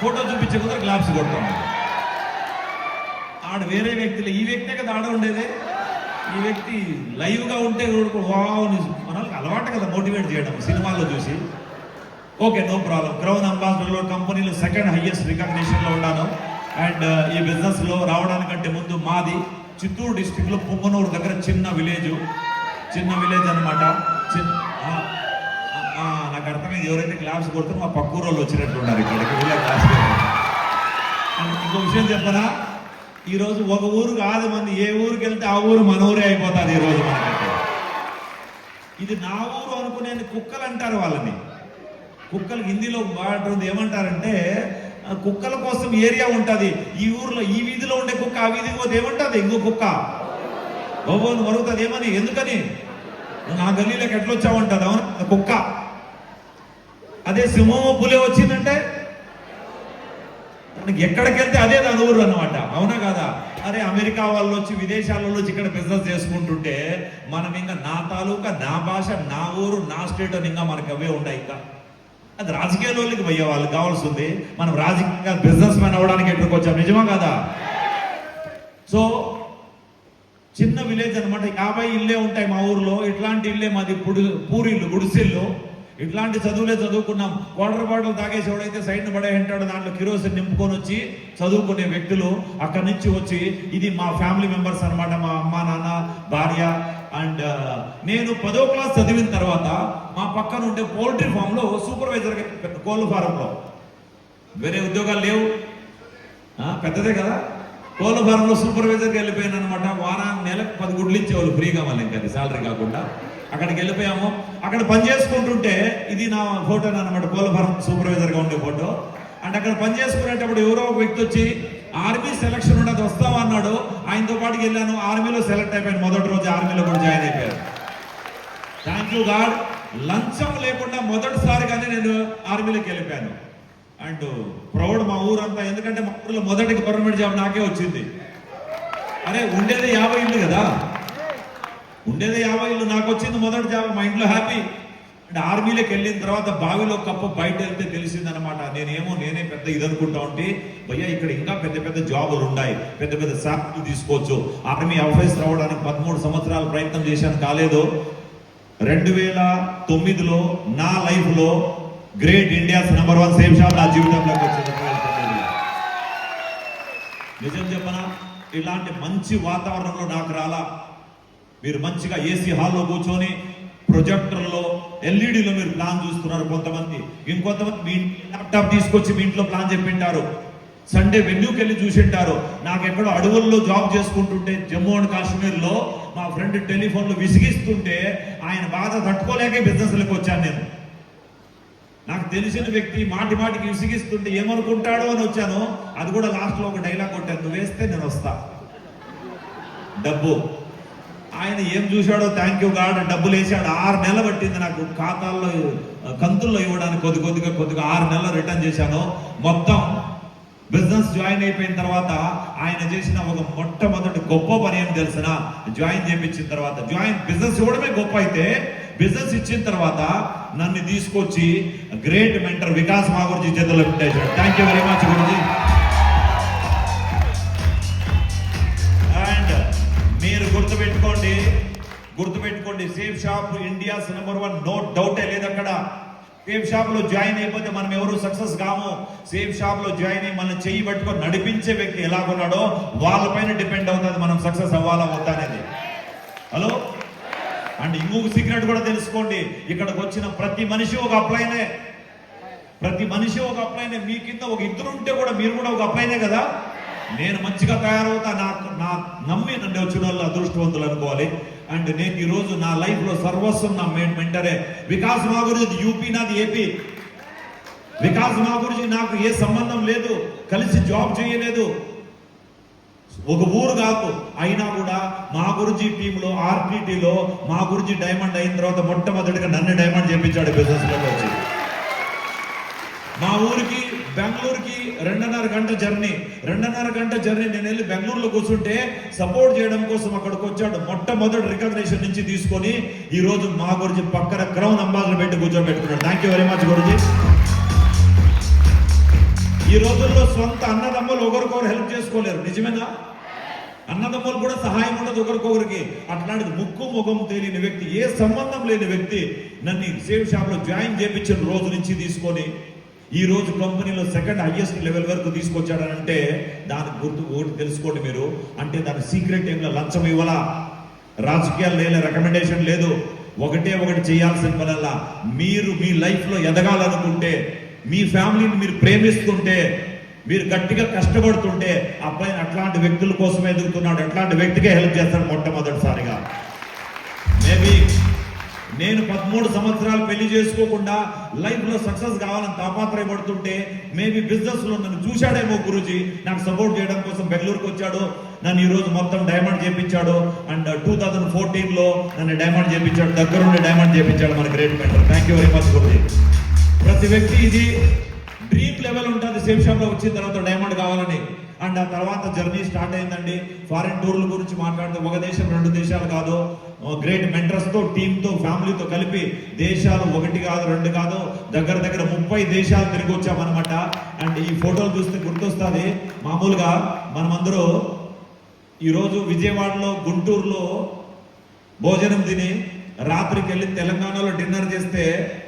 Photo చూపించే కుదరు claps కొడతాం. ఆడ వేరే వ్యక్తులు. ఈ వ్యక్తే కదా ఆడ ఉండేది. ఈ వ్యక్తి లైవ్గా ఉంటే వావ్ మనల్ని అలవాటు కదా మోటివేట్ చేయడం సినిమాల్లో చూసి. Okay no problem. క్రౌన్ అంబాసిడర్లో కంపెనీలో సెకండ్ హైయెస్ట్ రికగ్నిషన్లో ఉన్నాను. అండ్ ఈ బిజినెస్లో రావడానికంటే ముందు మాది చిత్తూరు డిస్టిక్లో లో దగ్గర చిన్న విలేజ్. చిన్న విలేజ్ అనమాట చిన్న నాకు అర్థమైంది. ఎవరైతే క్లాప్స్ కొడుతారో మా పక్కూరు వాళ్ళు వచ్చినట్టు ఉన్నారు ఇక్కడికి వెళ్ళే క్లాస్ ఇంకో విషయం చెప్పనా ఈరోజు ఒక ఊరు కాదు మంది. ఏ ఊరికి వెళ్తే ఆ ఊరు మన ఊరే అయిపోతుంది ఈ రోజు మనకంటే ఇది నా ఊరు అనుకునే కుక్కలు అంటారు వాళ్ళని. కుక్కలు హిందీలో వాడుతుంది ఏమంటారంటే కుక్కల కోసం ఏరియా ఉంటుంది. ఈ ఊర్లో ఈ వీధిలో ఉండే కుక్క ఆ వీధికి పోతే ఏమంటుంది? ఇంకో కుక్క. ఓబోను మరుగుతుంది. ఏమని? ఎందుకని? నా గల్లీలోకి ఎట్లా అంటారు అవును? కుక్క. అదే సింహము పులి వచ్చిందంటే? మనకి ఎక్కడికి వెళ్తే అదే దాని ఊరు అనమాట అవునా కదా? అరే అమెరికా వాళ్ళు వచ్చి విదేశాలలో వచ్చి ఇక్కడ బిజినెస్ చేసుకుంటుంటే మనం ఇంకా నా తాలూకా నా భాష నా ఊరు నా స్టేట్ అని ఇంకా మనకి అవే ఉన్నాయి ఇంకా. అది రాజకీయ వాళ్ళకి పోయే వాళ్ళకి కావాల్సి ఉంది మనం రాజకీయంగా బిజినెస్ మ్యాన్ అవ్వడానికి ఎక్కడికి వచ్చాం? నిజమా కదా? సో చిన్న విలేజ్ అనమాట యాభై ఇల్లే ఉంటాయి మా ఊర్లో. ఇట్లాంటి ఇల్లే మాది పుడు పూరిల్లు గుడిసెల్లు. ఇట్లాంటి చదువులే చదువుకున్నాం. వాటర్ బాటిల్ తాగేసి ఎవడైతే సైడ్ పడే ఉంటాడో దాంట్లో కిరోసిన్ నింపుకొని వచ్చి చదువుకునే వ్యక్తులు అక్కడి నుంచి వచ్చి ఇది మా ఫ్యామిలీ మెంబర్స్ అన్నమాట మా అమ్మ నాన్న భార్య అండ్ నేను పదో క్లాస్ చదివిన తర్వాత మా పక్కన ఉండే పౌల్ట్రీ ఫామ్లో సూపర్వైజర్ కోళ్ళ ఫారంలో. వేరే ఉద్యోగాలు లేవు. పెద్దదే కదా. కోళ్ళ ఫారంలో సూపర్వైజర్కి వెళ్ళిపోయాను అనమాట వారానికి నెలకు పది గుడ్లు ఇచ్చేవాళ్ళు ఫ్రీగా మళ్ళీ ఇంకా సాలరీ కాకుండా. అక్కడికి వెళ్ళిపోయాము. అక్కడ పని చేసుకుంటుంటే ఇది నా ఫోటో అనమాట పోలవరం సూపర్వైజర్గా ఉండే ఫోటో. అండ్ అక్కడ పని చేసుకునేటప్పుడు ఎవరో ఒక వ్యక్తి వచ్చి ఆర్మీ సెలక్షన్ ఉన్నది వస్తావా? అన్నాడు. ఆయనతో పాటుకి వెళ్ళాను. ఆర్మీలో సెలెక్ట్ అయిపోయాను. మొదటి రోజు ఆర్మీలో కూడా జాయిన్ అయిపోయాను. థ్యాంక్ యూ గాడ్ లంచం లేకుండా మొదటిసారిగానే నేను ఆర్మీలోకి వెళ్ళిపోయాను. అండ్ ప్రౌడ్ మా ఊరంతా ఎందుకంటే మా ఊర్లో మొదటి గవర్నమెంట్ జాబ్ నాకే వచ్చింది. అరే ఉండేది యాభై ఇల్లు కదా. ఉండేది యాభై ఇల్లు నాకు వచ్చింది మొదటి జాబ్ మా ఇంట్లో హ్యాపీ అండ్ ఆర్మీలోకి వెళ్ళిన తర్వాత బావిలో కప్ప బయట వెళ్తే తెలిసిందనమాట నేనేమో నేనే పెద్ద ఇది అనుకుంటా ఉంటే భయ్యా ఇక్కడ ఇంకా పెద్ద పెద్ద జాబులు ఉన్నాయి. పెద్ద పెద్ద శాఖలు తీసుకోవచ్చు. ఆర్మీ ఆఫీస్ రావడానికి పదమూడు సంవత్సరాలు ప్రయత్నం చేశాను కాలేదు. రెండు వేల తొమ్మిదిలో నా లైఫ్లో great India's number one Safe Shop నా జీవితంలోకి వచ్చింది నిజం చెప్పనా? ఇలాంటి మంచి వాతావరణంలో నాకు రాలా. మీరు మంచిగా ఏసీ హాల్లో కూర్చొని ప్రొజెక్టర్లో ఎల్ఈడిలో మీరు ప్లాన్ చూస్తున్నారు కొంతమంది. ఇంకొంతమంది మీ ల్యాప్టాప్ తీసుకొచ్చి మీ ఇంట్లో ప్లాన్ చెప్పింటారు. సండే వెన్యూకి వెళ్ళి చూసింటారు. నాకు ఎక్కడో అడవుల్లో జాబ్ చేసుకుంటుంటే జమ్మూ అండ్ కాశ్మీర్లో మా ఫ్రెండ్ టెలిఫోన్లో విసిగిస్తుంటే ఆయన బాధ తట్టుకోలేకే బిజినెస్లకు వచ్చాను నేను. నాకు తెలిసిన వ్యక్తి మాటి మాటికి విసిగిస్తుంటే ఏమనుకుంటాడో అని వచ్చాను. అది కూడా లాస్ట్లో ఒక డైలాగ్ కొట్టాను. నువ్వు వేస్తే నేను వస్తా. డబ్బు. ఆయన ఏం చూశాడో థ్యాంక్ యూ గాడ్ డబ్బులు వేసాడు ఆరు నెలలు పట్టింది నాకు ఖాతాల్లో కంతుల్లో ఇవ్వడానికి కొద్ది కొద్దిగా కొద్దిగా ఆరు నెలలు రిటర్న్ చేశాను. మొత్తం బిజినెస్ జాయిన్ అయిపోయిన తర్వాత ఆయన చేసిన ఒక మొట్టమొదటి గొప్ప పని ఏం తెలిసిన? జాయిన్ చేయించిన తర్వాత. జాయిన్ బిజినెస్ ఇవ్వడమే గొప్ప అయితే బిజినెస్ ఇచ్చిన తర్వాత నన్ను తీసుకొచ్చి గ్రేట్ మెంటర్ వికాస్ మాగూర్జీ చేతుల్లో పెట్టేశాడు. థ్యాంక్ యూ వెరీ మచ్ గురుజీ. గుర్తుపెట్టుకోండి Safe Shop India's number one no డౌటే లేదు అక్కడ. సేఫ్ షాప్లో జాయిన్ అయిపోతే మనం ఎవరు సక్సెస్ కాము? సేఫ్ షాప్లో జాయిన్ అయ్యి మనం చెయ్యి పట్టుకొని నడిపించే వ్యక్తి ఎలాగున్నాడో వాళ్ళపైన డిపెండ్ అవుతుంది మనం సక్సెస్ అవ్వాలా వద్దా అనేది. హలో అండ్ ఇంకొక సీక్రెట్ కూడా తెలుసుకోండి. ఇక్కడికి వచ్చిన ప్రతి మనిషి ఒక అప్లైనే ప్రతి మనిషి ఒక అప్లైనే మీ కింద ఒక ఇద్దరు ఉంటే కూడా మీరు కూడా ఒక అప్లైనే కదా? నేను మంచిగా తయారవుతా. నాకు నా నమ్మి నన్ను వచ్చిన వాళ్ళు అదృష్టవంతులు అనుకోవాలి. అండ్ నేను ఈ రోజు నా లైఫ్లో సర్వస్వం నా మెంటరే. వికాస్ మా గురించి యూపీ నాది ఏపీ. వికాస్ మా గురించి నాకు ఏ సంబంధం లేదు. కలిసి జాబ్ చేయలేదు. ఒక ఊరు కాదు. అయినా కూడా మా గురించి టీంలో ఆర్టీటీలో మా గురించి డైమండ్ అయిన తర్వాత మొట్టమొదటిగా నన్ను డైమండ్ చేయించాడు బిజినెస్ వచ్చి. మా ఊరికి బెంగళూరుకి రెండున్నర గంట జర్నీ. రెండున్నర గంట జర్నీ నేను వెళ్ళి బెంగళూరులో కూర్చుంటే సపోర్ట్ చేయడం కోసం అక్కడికి వచ్చాడు. మొట్టమొదటి రికగ్నేషన్ నుంచి తీసుకొని ఈ రోజు మా గురించి పక్కన క్రౌన్ అంబాసిడర్ పెట్టి కూర్చోబెట్టుకున్నాడు. Thank you very much Guruji. ఈ రోజుల్లో సొంత అన్నదమ్ములు ఒకరికొకరు హెల్ప్ చేసుకోలేరు. నిజమేనా? అన్నదమ్ములు కూడా సహాయం ఉండదు ఒకరికొకరికి. అట్లాంటిది ముక్కు ముఖం తెలియని వ్యక్తి ఏ సంబంధం లేని వ్యక్తి నన్ను సేవ్ షాప్లో జాయిన్ చేయించిన రోజు నుంచి తీసుకొని ఈ రోజు కంపెనీలో సెకండ్ హైయెస్ట్ లెవెల్ వరకు తీసుకొచ్చాడనంటే దాని గుర్తు ఒకటి తెలుసుకోండి మీరు. అంటే దాని సీక్రెట్ ఏమిలా లంచం ఇవ్వాలా? రాజకీయాలు లేదా రికమెండేషన్ లేదు. ఒకటే ఒకటి చేయాల్సిన పనల్లా. మీరు మీ లైఫ్లో ఎదగాలనుకుంటే మీ ఫ్యామిలీని మీరు ప్రేమిస్తుంటే మీరు గట్టిగా కష్టపడుతుంటే అబ్బాయిని అట్లాంటి వ్యక్తుల కోసమే ఎదుగుతున్నాడు. అట్లాంటి వ్యక్తికే హెల్ప్ చేస్తాడు మొట్టమొదటిసారిగా. నేను పదమూడు సంవత్సరాలు పెళ్ళి చేసుకోకుండా లైఫ్లో సక్సెస్ కావాలని తాపాత్రయపడుతుంటే మేబీ బిజినెస్లో నన్ను చూశాడేమో గురుజీ. నాకు సపోర్ట్ చేయడం కోసం బెంగళూరుకు వచ్చాడు. నన్ను ఈ రోజు మొత్తం డైమండ్ చేపించాడు. అండ్ టూ థౌజండ్ ఫోర్టీన్లో నన్ను డైమండ్ చేపించాడు. దగ్గరుండి డైమండ్ చేపించాడు మన great mentor thank you very much Guruji. ప్రతి వ్యక్తి ఇది డ్రీమ్ లెవెల్ ఉంటుంది. సేఫ్ షాప్లో వచ్చిన తర్వాత డైమండ్ కావాలని. అండ్ ఆ తర్వాత జర్నీ స్టార్ట్ అయిందండి. ఫారిన్ టూర్ల గురించి మాట్లాడితే ఒక దేశం రెండు దేశాలు కాదు. గ్రేట్ మెంటర్స్తో తో ఫ్యామిలీతో కలిపి దేశాలు ఒకటి కాదు రెండు కాదు దగ్గర దగ్గర ముప్పై దేశాలు తిరిగి వచ్చామన్నమాట. అండ్ ఈ ఫోటోలు చూస్తే గుర్తొస్తుంది. మామూలుగా మనమందరూ ఈరోజు విజయవాడలో గుంటూరులో భోజనం తిని రాత్రికి వెళ్ళి తెలంగాణలో డిన్నర్ చేస్తే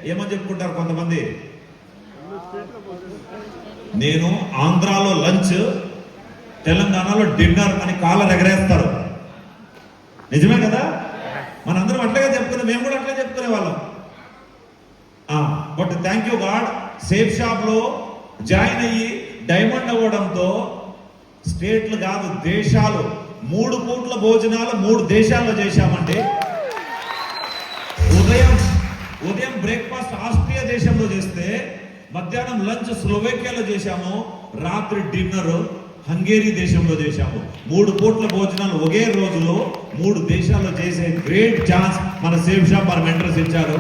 ఏమని చెప్పుకుంటారు కొంతమంది? నేను ఆంధ్రాలో లంచ్ తెలంగాణలో డిన్నర్ అని కాలర్ ఎగరేస్తారు. నిజమే కదా? మనందరం అట్లాగే చెప్పుకునే మేము కూడా అట్లే చెప్పుకునే వాళ్ళం. But thank you God Safe షాప్లో జాయిన్ అయ్యి డైమండ్ అవ్వడంతో స్టేట్లు కాదు దేశాలు. మూడు పూట్ల భోజనాలు మూడు దేశాల్లో చేశామండి. ఉదయం ఉదయం బ్రేక్ఫాస్ట్ ఆస్ట్రియా దేశంలో చేస్తే మధ్యాహ్నం లంచ్ స్లోవేకియాలో చేశాము. రాత్రి డిన్నర్ హంగేరీ దేశంలో చేశాము. మూడు పూట్ల భోజనాలు ఒకే రోజులో మూడు దేశాల్లో చేసే గ్రేట్ ఛాన్స్ మన సేఫ్ షాప్ మన మెంటర్స్ ఇచ్చారు.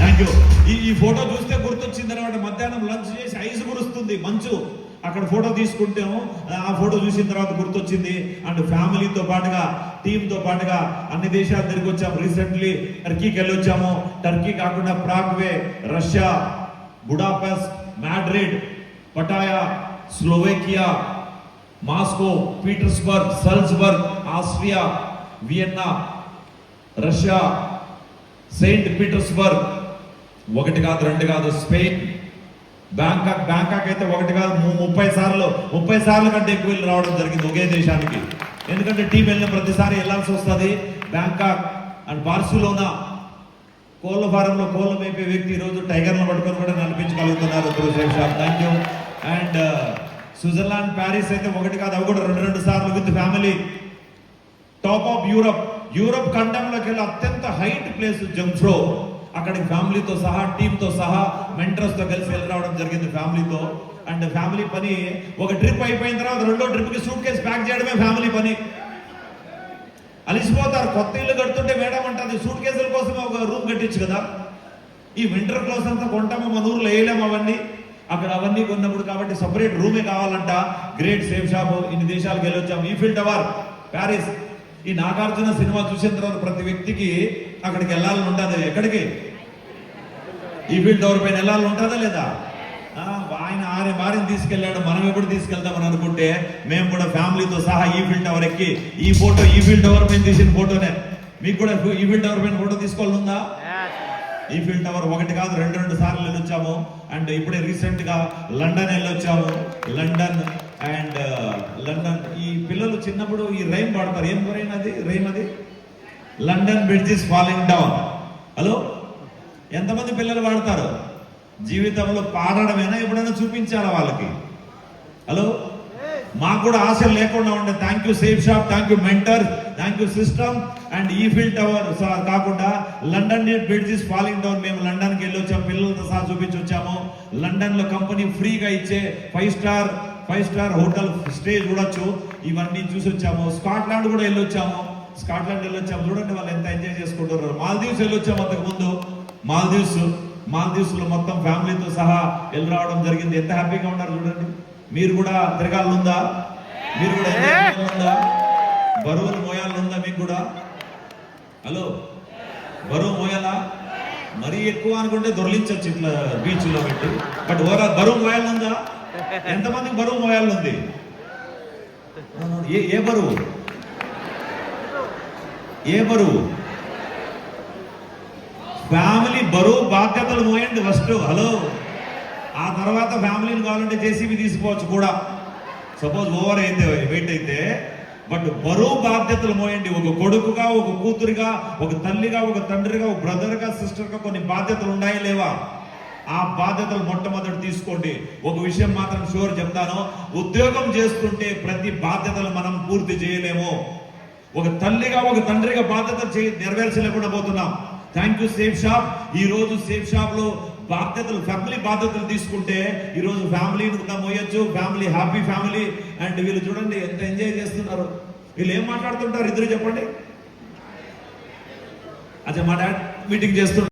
థ్యాంక్ యూ ఈ ఈ ఫోటో చూస్తే గుర్తొచ్చింది అనమాట మధ్యాహ్నం లంచ్ చేసి ఐస్ కురుస్తుంది మంచు. అక్కడ ఫోటో తీసుకుంటాము. ఆ ఫోటో చూసిన తర్వాత గుర్తొచ్చింది. అండ్ ఫ్యామిలీతో పాటుగా టీంతో పాటుగా అన్ని దేశాలు తిరిగి వచ్చాము. రీసెంట్లీ టర్కీకి వెళ్ళి వచ్చాము. టర్కీ కాకుండా Prague Russia Budapest Madrid Pattaya Slovakia Moscow Petersburg Salzburg Austria Vienna Russia Saint Petersburg ఒకటి కాదు రెండు కాదు స్పెయిన్ బ్యాంకాక్ బ్యాంకాక్ అయితే ఒకటి కాదు ముప్పై సార్లు ముప్పై సార్లు కంటే ఎక్కువ వెళ్ళి రావడం జరిగింది ఒకే దేశానికి. ఎందుకంటే టీం వెళ్ళిన ప్రతిసారి వెళ్ళాల్సి వస్తుంది. బ్యాంకాక్ అండ్ బార్సిలోనా కోళ్ళ ఫారంలో కోళ్ళ మేపే వ్యక్తి ఈరోజు టైగర్లను పట్టుకొని కూడా నడిపించగలుగుతున్నారు through thank you and Switzerland Paris అయితే ఒకటి కాదు అవి కూడా రెండు రెండు సార్లు with family. Top of Europe Europe ఖండంలోకి వెళ్ళి అత్యంత హైట్ ప్లేస్ జంఫ్రో అక్కడికి ఫ్యామిలీతో సహా టీంతో సహా మెంటర్స్తో కలిసి వెళ్ళి రావడం జరిగింది ఫ్యామిలీతో. అండ్ ఫ్యామిలీ పని ఒక ట్రిప్ అయిపోయిన తర్వాత రెండో ట్రిప్కి సూట్ కేసు ప్యాక్ చేయడమే ఫ్యామిలీ పని. అలిసిపోతారు కొత్త ఇల్లు కడుతుంటే మేడం అంటుంది సూట్ కేసుల కోసమే ఒక రూమ్ కట్టించు కదా. ఈ వింటర్ క్లోత్స్ అంతా కొంటాము మన ఊర్లో వేయలేము అవన్నీ. అక్కడ అవన్నీ కొన్నప్పుడు కాబట్టి సపరేట్ రూమే కావాలంట. గ్రేట్ సేఫ్ షాప్ ఇన్ని దేశాలకు వెళ్ళొచ్చాము ఈఫిల్ టవర్ ప్యారిస్ ఈ నాగార్జున సినిమా చూసిన తర్వాత ప్రతి వ్యక్తికి అక్కడికి వెళ్ళాలని ఉంటుంది. ఎక్కడికి? ఈఫిల్ టవర్ పైన వెళ్ళాలని ఉంటుందా లేదా? ఆయన ఆరే భార్యను తీసుకెళ్ళాడు. మనం ఎప్పుడు తీసుకెళ్తామని అనుకుంటే మేము కూడా ఫ్యామిలీతో సహా ఈఫిల్ టవర్ ఎక్కి ఈ ఫోటో ఈఫిల్ టవర్ పైన తీసిన ఫోటోనే. మీకు కూడా ఈఫిల్ టవర్ పైన ఫోటో తీసుకోవాలనుందా ఈఫిల్ టవర్ ఒకటి కాదు రెండు రెండు సార్లు వెళ్ళొచ్చాము. అండ్ ఇప్పుడే రీసెంట్గా లండన్ వెళ్ళొచ్చాము. లండన్ అండ్ లండన్ ఈ పిల్లలు చిన్నప్పుడు ఈ రైమ్ పాడతారు. ఏం రైమ్ అది? రైమ్ అది? London bridge is falling down hello ఎంతమంది పిల్లలు పాడతారు? జీవితంలో పాడడమేనా? ఎప్పుడైనా చూపించాలా వాళ్ళకి? హలో మాకు కూడా ఆశలు లేకుండా ఉండే. Thank you Safe Shop thank you mentor thank you system and Eiffel tower కాకుండా London bridge is falling down మేము లండన్కి వెళ్ళి వచ్చాము పిల్లలతో సహా చూపించి వచ్చాము. లండన్లో కంపెనీ ఫ్రీగా ఇచ్చే five star five star hotel stay చూడొచ్చు. ఇవన్నీ చూసి వచ్చాము. స్కాట్లాండ్ కూడా వెళ్ళి వచ్చాము. స్కాట్లాండ్ వెళ్ళి వచ్చాము. చూడండి వాళ్ళు ఎంత ఎంజాయ్ చేసుకుంటున్నారు. మాల్దీవ్స్ వెళ్ళి వచ్చాము అంతకు మాల్దీవ్స్ మాల్దీవ్స్లో మొత్తం ఫ్యామిలీతో సహా వెళ్ళి రావడం జరిగింది. ఎంత హ్యాపీగా ఉన్నారు చూడండి. మీరు కూడా తిరగాలనుందా? మీరు కూడా చేయాలనుందా బరువులు మోయాలనుందా మీకు కూడా? హలో? బరువు మోయాలా? మరీ ఎక్కువ అనుకుంటే దొరలించవచ్చు ఇట్లా బీచ్లో పెట్టి. బట్ ఓవరాల్ బరువు మోయాలు ఉందా ఎంతమందికి బరువు మోయాలు ఉంది ఏ ఏ బరువు? ఏ బరువు? ఫ్యామిలీ బరువు బాధ్యతలు మోయండి ఫస్ట్. హలో? ఆ తర్వాత ఫ్యామిలీని కావాలంటే జేసీబీ తీసుకోవచ్చు కూడా. సపోజ్ ఓవర్ అయితే వెయిట్ అయితే బట్ బరువు బాధ్యతలు మోయండి. ఒక కొడుకుగా ఒక కూతురుగా ఒక తల్లిగా ఒక తండ్రిగా ఒక బ్రదర్గా సిస్టర్గా కొన్ని బాధ్యతలు ఉన్నాయి లేవా? ఆ బాధ్యతలు మొట్టమొదటి తీసుకోండి. ఒక విషయం మాత్రం షూర్ చెప్తాను. ఉద్యోగం చేస్తుంటే ప్రతి బాధ్యతలు మనం పూర్తి చేయలేము. ఒక తల్లిగా ఒక తండ్రిగా బాధ్యత చే- నెరవేర్చలేకుండా పోతున్నాం. Thank you Safe Shop. ఈ రోజు సేఫ్ షాప్లో బాధ్యతలు ఫ్యామిలీ బాధ్యతలు తీసుకుంటే ఈరోజు ఫ్యామిలీని మోయొచ్చు ఫ్యామిలీ హ్యాపీ ఫ్యామిలీ అండ్ వీళ్ళు చూడండి ఎంత ఎంజాయ్ చేస్తున్నారు. వీళ్ళు ఏం మాట్లాడుతుంటారు? ఇద్దరు చెప్పండి. అదే మా డాడ్ మీటింగ్ చేస్తుంటారు